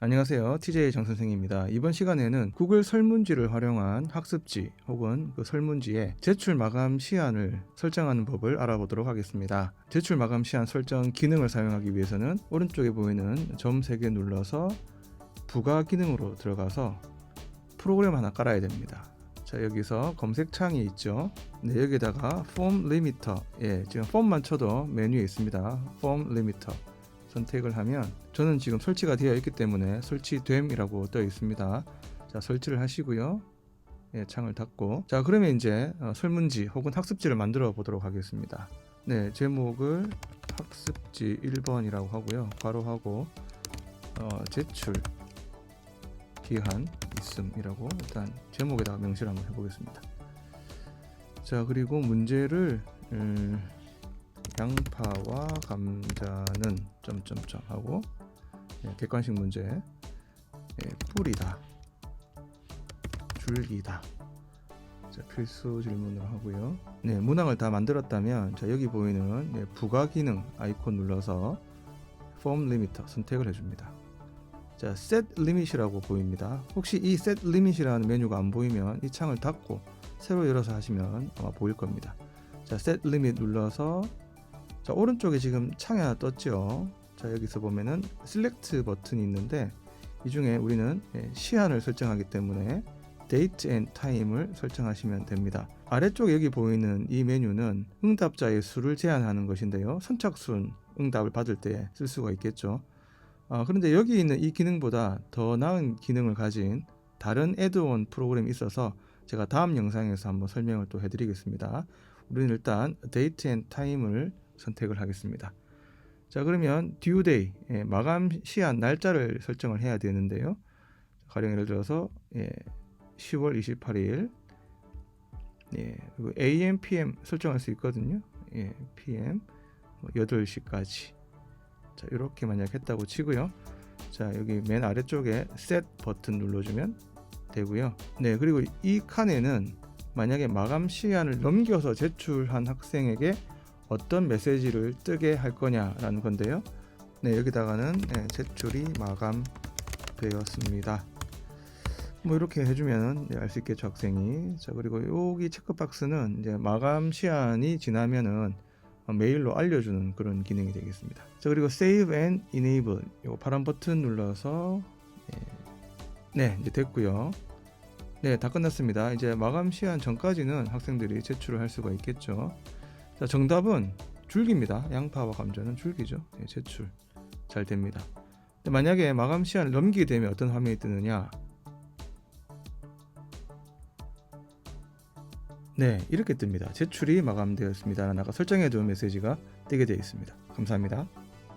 안녕하세요. TJ 정 선생입니다. 이번 시간에는 구글 설문지를 활용한 학습지 혹은 그 설문지에 제출 마감 시한을 설정하는 법을 알아보도록 하겠습니다. 제출 마감 시한 설정 기능을 사용하기 위해서는 오른쪽에 보이는 점 3개 눌러서 부가 기능으로 들어가서 프로그램 하나 깔아야 됩니다. 자 여기서 검색창이 있죠. 네 여기다가 폼 리미터 예 지금 폼만 쳐도 메뉴에 있습니다. 폼 리미터 선택을 하면 저는 지금 설치가 되어 있기 때문에 설치됨이라고 떠 있습니다. 자 설치를 하시고요. 예, 창을 닫고 자 그러면 이제 어, 설문지 혹은 학습지를 만들어 보도록 하겠습니다. 네 제목을 학습지 1번이라고 하고요. 괄호하고 어, 제출 기한 있음이라고 일단 제목에다가 명시를 한번 해보겠습니다. 자 그리고 문제를 음, 양파와 감자는 점점점 하고 예, 객관식 문제 예, 뿌리다 줄기다 자, 필수 질문을 하고요. 네 문항을 다 만들었다면 자 여기 보이는 예, 부가 기능 아이콘 눌러서 폼 리미터 선택을 해줍니다. 자, set limit이라고 보입니다. 혹시 이 set limit이라는 메뉴가 안 보이면 이 창을 닫고 새로 열어서 하시면 아마 보일 겁니다. 자, set limit 눌러서 자, 오른쪽에 지금 창이 하나 떴죠. 자, 여기서 보면은 select 버튼이 있는데 이 중에 우리는 예, 시한을 설정하기 때문에 date and time을 설정하시면 됩니다. 아래쪽에 여기 보이는 이 메뉴는 응답자의 수를 제한하는 것인데요. 선착순 응답을 받을 때 쓸 수가 있겠죠. 아, 그런데 여기 있는 이 기능보다 더 나은 기능을 가진 다른 애드온 프로그램이 있어서 제가 다음 영상에서 한번 설명을 또 해드리겠습니다. 우리는 일단 date and time을 선택을 하겠습니다. 자 그러면 due day 예, 마감 시한 날짜를 설정을 해야 되는데요. 가령 예를 들어서 예, 10월 28일 예, 그리고 AM, PM 설정할 수 있거든요. 예, PM 뭐 8시까지 자 이렇게 만약 했다고 치고요. 자 여기 맨 아래쪽에 set 버튼 눌러주면 되고요. 네 그리고 이 칸에는 만약에 마감 시한을 넘겨서 제출한 학생에게 어떤 메시지를 뜨게 할 거냐라는 건데요. 네, 여기다가는 네, 제출이 마감되었습니다. 뭐 이렇게 해주면 알 수 있겠죠 학생이. 자 그리고 여기 체크박스는 이제 마감 시한이 지나면은 메일로 알려주는 그런 기능이 되겠습니다. 자 그리고 Save and Enable 요 파란 버튼 눌러서 예. 네 이제 됐고요. 네 다 끝났습니다. 이제 마감 시한 전까지는 학생들이 제출을 할 수가 있겠죠. 자, 정답은 줄기입니다. 양파와 감자는 줄기죠. 예, 제출 잘 됩니다. 만약에 마감 시한을 넘기게 되면 어떤 화면이 뜨느냐? 네, 이렇게 뜹니다. 제출이 마감되었습니다. 라는 아까 설정해 두은 메시지가 뜨게 되어 있습니다. 감사합니다.